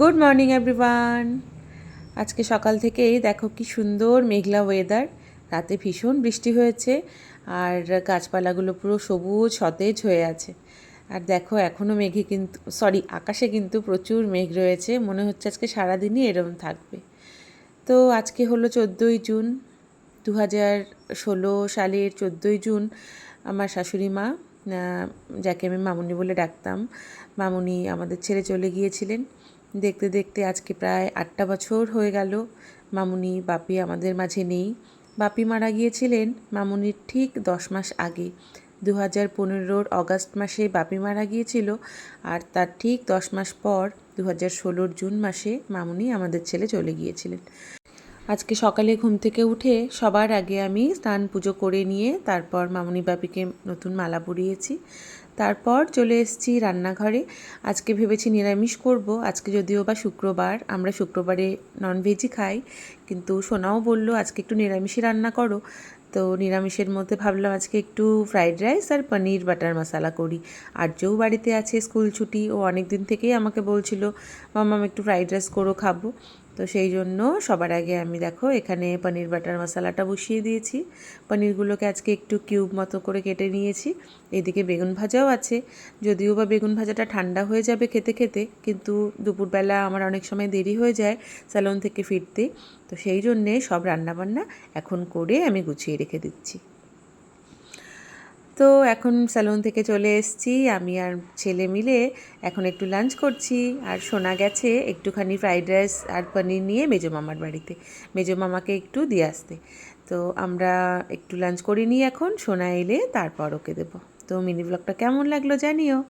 Good morning everyone আজকে সকাল থেকেই দেখো কি সুন্দর মেঘলা ওয়েদার রাতে ভীষণ বৃষ্টি হয়েছে আর গাছপালাগুলো পুরো সবুজ, সতেজ হয়ে আছে। আর দেখো এখনও মেঘে কিন্তু সরি আকাশে কিন্তু প্রচুর মেঘ রয়েছে। মনে হচ্ছে আজকে সারাদিনই এরম থাকবে। তো আজকে হলো চোদ্দোই জুন দু হাজার ষোলো সালের চোদ্দোই জুন আমার শাশুড়ি মা যাকে আমি মামুনি বলে ডাকতাম। মামুনি আমাদের ছেড়ে চলে গিয়েছিলেন। দেখতে দেখতে আজকে প্রায় আটটা বছর হয়ে গেল। মামুনি, বাপি আমাদের মাঝে নেই। বাপি মারা গিয়েছিলেন মামুনির ঠিক দশ মাস আগে। দু হাজার পনেরোর অগাস্ট মাসে বাপি মারা গিয়েছিল আর তার ঠিক দশ মাস পর দু হাজার ষোলোর জুন মাসে মামুনি আমাদের ছেলে চলে গিয়েছিলেন। আজকে সকালে ঘুম থেকে উঠে সবার আগে আমি স্নান পুজো করে নিয়ে তারপর মামুনি বাপিকে নতুন মালা পরিয়েছি। তারপর চলে এসেছি রান্নাঘরে। আজকে ভেবেছি নিরামিষ করব। আজকে যদিও বা শুক্রবার, আমরা শুক্রবারে ননভেজই খাই, কিন্তু সোনাও বলল, আজকে একটু নিরামিষই রান্না করো। তো নিরামিষের মধ্যে ভাবলাম, আজকে একটু ফ্রাইড রাইস আর পনির বাটার মশালা করি। আর যেও বাড়িতে আছে, স্কুল ছুটি, ও অনেক দিন থেকেই আমাকে বলছিল মাম্মাম একটু ফ্রাইড রাইস করো, খাব। তো সেই জন্য সবার আগে আমি দেখো এখানে পনির বাটার মশলাটা বসিয়ে দিয়েছি। পনিরগুলোকে আজকে একটু কিউব মতো করে কেটে নিয়েছি। এদিকে বেগুন ভাজাও আছে। যদিও বা বেগুন ভাজাটা ঠান্ডা হয়ে যাবে খেতে খেতে, কিন্তু দুপুরবেলা আমার অনেক সময় দেরি হয়ে যায় স্যালন থেকে ফিরতে। তো সেই জন্যে সব রান্নাবান্না এখন করে আমি গুছিয়ে রেখে দিচ্ছি। তো এখন স্যালুন থেকে চলে এসছি। আমি আর ছেলে মিলে এখন একটু লাঞ্চ করছি। আর শোনা গেছে একটুখানি ফ্রাইড রাইস আর পনির নিয়ে মেজো মামার বাড়িতে। মেজো মামাকে একটু দিয়ে আসতে। তো আমরা একটু লাঞ্চ করিনি এখন। সোনা এলে তারপর ওকে দেবো। তো মিনি ব্লগটা কেমন লাগল জানিও।